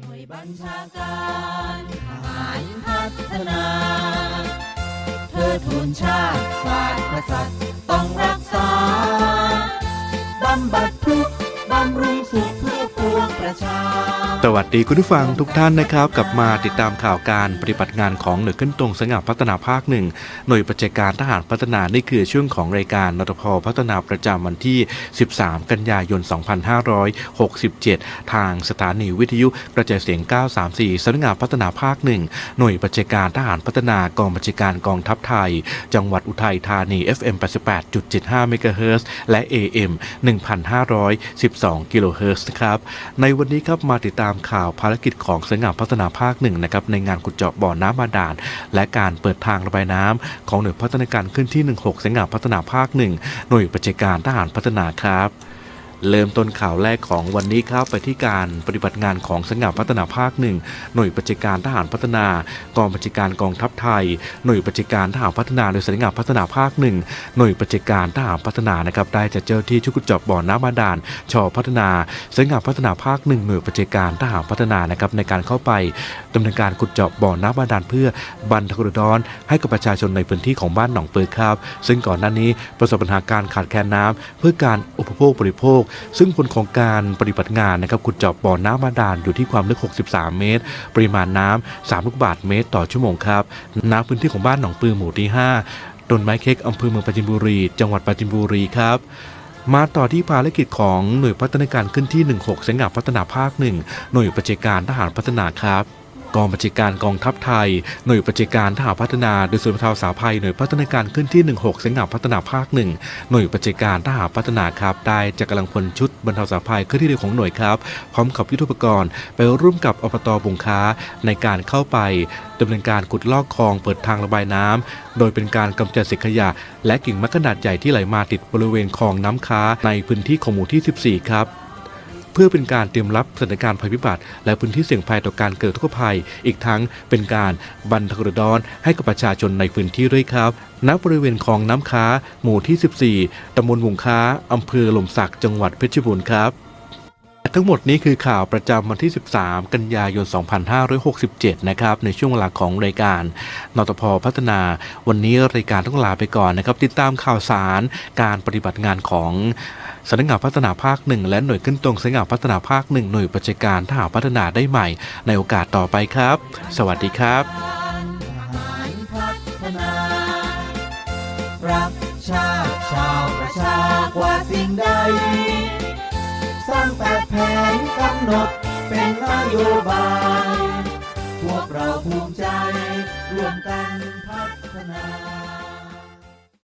หน่วยบัญชาการทหารพัฒนา เธอทูนชาติศาสตร์กษัตริย์ต้องรักษา บำบัดทุกข์บำรุงสุข วงประชา สวัสดีคุณผู้ฟังทุกท่านนะครับ กลับมาติดตามข่าวการปฏิบัติงานของหน่วยขึ้นตรงสงับพัฒนาภาคหนึ่งหน่วยปฏิบัติการทหารพัฒนานี่คือช่วงของรายการนตพพัฒนาประจำวันที่ 13 กันยายน 2567 ทางสถานีวิทยุกระจายเสียง 934สำนักงานพัฒนาภาคหนึ่งหน่วยปฏิบัติการทหารพัฒนากองบัญชาการกองทัพไทย จังหวัดอุทัยธานี FM 88.75เมกะเฮิรตซ์และ AM 1,512กิโลเฮิรตซ์นะครับในวันนี้ครับมาติดตามข่าวภารกิจของสำนักงานพัฒนาภาคหนึ่งนะครับในงานขุดเจาะบ่อน้ำบาดาลและการเปิดทางระบายน้ำของหน่วยพัฒนาการขึ้นที่ 16สำนักงานพัฒนาภาคหนึ่งหน่วยปฏิบัติการทหารพัฒนาครับ เริ่มต้นข่าวแรกของวันนี้ครับไปที่การปฏิบัติงานของสำนักงาพัฒนาภาคหนึ่งหน่วยปฏิบัติการทหารพัฒนากองบัญชาการกองทัพไทย หน่วยปฏิบัติการทหารพัฒนาโดยสำนักงาพัฒนาภาคหนึ่งหน่วยปฏิบัติการทหารพัฒนานะครับได้จัดเจ้าที่ชุดขุดจาะบ่อน้ำบาดาลชอพัฒนาสำนักงาพัฒนาภาคหนึ่งหน่วยปฏิบัติการทหารพัฒนานะครับในการเข้าไปดำเนินการขุดเจาะบ่อน้ำบาดาลเพื่อบรรเทาร้อนให้กับประชาชนในพื้นที่ของบ้านหนองเปือครับ ซึ่งก่อนหน้านี้ประสบปัญหาการขาดแคลนน้ำเพื่อการอุปโภคบริโภคซึ่งผลของการปฏิบัติงานนะครับขุดเจาะบ่อน้ำบาดาลอยู่ที่ความลึก 63 เมตร ปริมาณน้ำ3ลูกบาศก์เมตรต่อชั่วโมงครับน้ำพื้นที่ของบ้านหนองปือหมู่ที่ 5ต้นไม้เค้กอำเภอเมืองปราจินบุรี จังหวัดปราจินบุรีครับมาต่อที่ภารกิจของหน่วยพัฒนาการขึ้นที่ 16สังกัดพัฒนาภาคหนึ่งหน่วยปฏิบัติการทหารพัฒนาครับ กองบัญชาการกองทัพไทย หน่วยบัติการทหารพัฒนาโดยศูนย์บรรเทาสาภัยหน่วยพัฒนาการขึ้นที่ 16สังกัดพัฒนาภาคหนึ่งหน่วยบัติการทหารพัฒนาครับได้จัดกำลังพลชุดบรรเทาสาภัยเคลื่อนที่เร็วของหน่วยครับพร้อมกับยุทธปกรณ์ ไปร่วมกับอบตบุงค้าในการเข้าไปดำเนินการขุดลอกคลองเปิดทางระบายน้ำโดยเป็นการกำจัดเศษขยะ และกิ่งไม้ขนาดใหญ่ที่ไหลมาติดบริเวณคลองน้ำค้าในพื้นที่ของหมู่ที่ 14 ครับ เพื่อเป็นการเตรียมรับสถานการณ์ภัยพิบัติ และพื้นที่เสี่ยงภัยต่อการเกิดทุกขภัย อีกทั้งเป็นการบรรเทาร้อนให้กับประชาชนในพื้นที่ด้วยครับณบริเวณคลองน้ำค้า หมู่ที่ 14ตำบลบุงค้าอำเภอหล่มสักจังหวัดเพชรบูรณ์ครับทั้งหมดนี้คือข่าวประจำวันที่ 13 กันยายน 2567 นะครับ ในช่วงเวลาของรายการนตพพัฒนา วันนี้รายการต้องลาไปก่อนนะครับ ติดตามข่าวสารการปฏิบัติงานของ สำนักงานพัฒนาภาคหนึ่งและหน่วยขึ้นตรงสำนักงานพัฒนาภาคหนึ่งหน่วยปฏิบัติการทหารพัฒนาได้ใหม่ ในโอกาสต่อไปครับ สวัสดีครับทหารพัฒนารักชาติชาวประชากว่าสิ่งใด สร้างแปดแผนกำหนดเป็นนโยบาย พวกเราภูมิใจร่วมกันพัฒนา